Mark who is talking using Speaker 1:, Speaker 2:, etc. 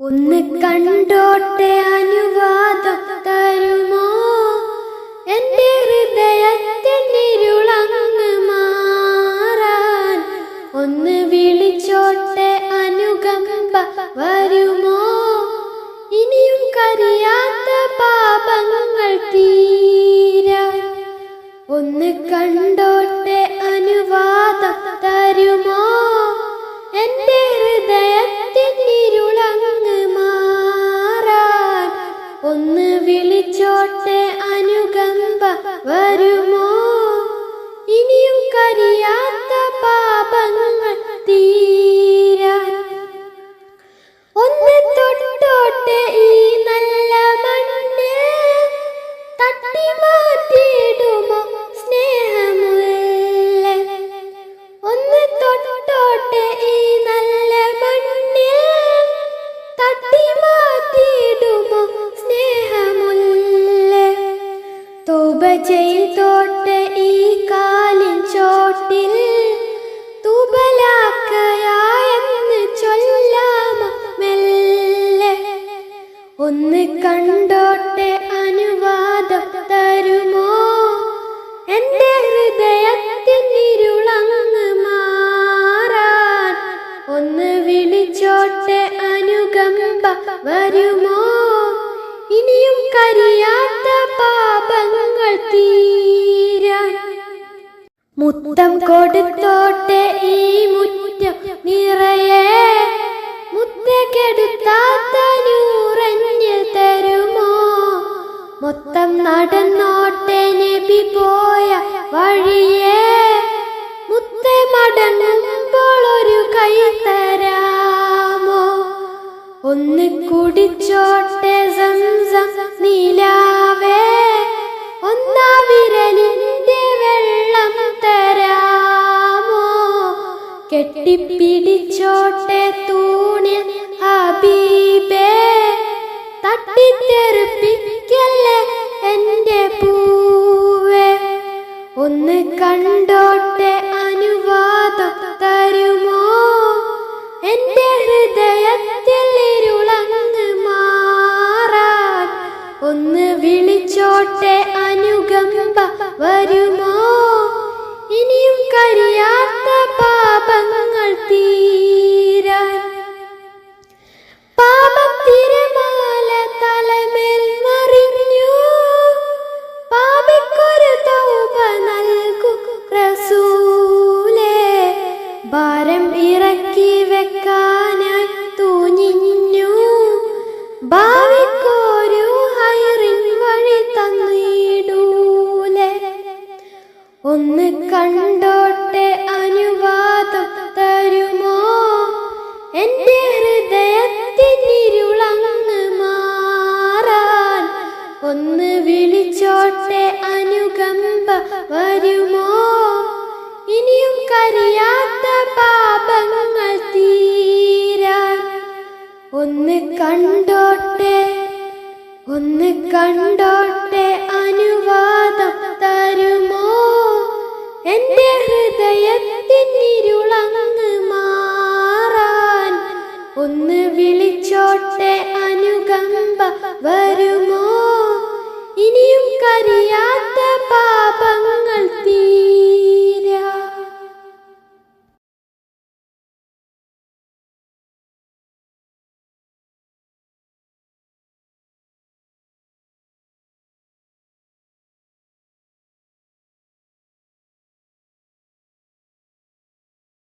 Speaker 1: ഒന്ന് കണ്ടോട്ടെ അനുവാദം തരുമോ? എന്റെ ഹൃദയത്തിനിരുളങ്ങ് മാറാൻ ഒന്ന് വിളിച്ചോട്ടെ അനുകമ്പ വരുമോ? ഇനിയും കരിയാത്ത പാപങ്ങൾ തീരാൻ ഒന്ന് കണ്ടോട്ടെ അനുകമ്പ തോപ ചെയ്തോട്ടെ ഈ കാലിൻ ചോട്ടിൽ തൂബലാക്കയായെന്ന് ചൊല്ലാമ മെല്ലെ. ഒന്ന് കണ്ടോട്ടെ അനുവാദം തരുമോ? എന്റെ ഹൃദയത്തിനിരുളങ്ങ് മാറാൻ ഒന്ന് വിളിച്ചോട്ടെ അനുകമ്പ വരുമോ? ഇനിയും കരിയാത്ത മുത്തം കൊടുത്തോട്ടെ ഈ മുറ്റം നിറയെ. മുത്തക്കെടുത്താത്ത നൂറഞ്ഞ് തരുമോ? മൊത്തം നടന്നോട്ടെ നബി പോയ വഴിയെ. മുത്ത ഒരു കൈ തരാമോ? ഒന്ന് കുടിച്ചോട്ടെ സംസം കെട്ടിപ്പിടിച്ചോട്ടെ തൂണിൽ ഹബീബേ. തട്ടിത്തെറിപ്പിക്കല്ലേ എന്റെ പൂവേ. ഒന്ന് കണ്ടോട്ടെ അനുവാദം തരുമോ? എന്റെ ഹൃദയത്തിൽ കണ്ടോട്ടെ അനുവാദം തരുമോ? എന്റെ ഹൃദയത്തിനിരുളങ്ങ് മാറാൻ ഒന്ന് വിളിച്ചോട്ടെ അനുകമ്പ വരുമോ? ഇനിയും കരിയാത്ത പാപങ്ങൾ തീരാൻ ഒന്ന് കണ്ടോട്ടെ ഒന്ന് കണ്ടോട്ടെ എന്റെ ഹൃദയത്തിനിരുളങ്ങ്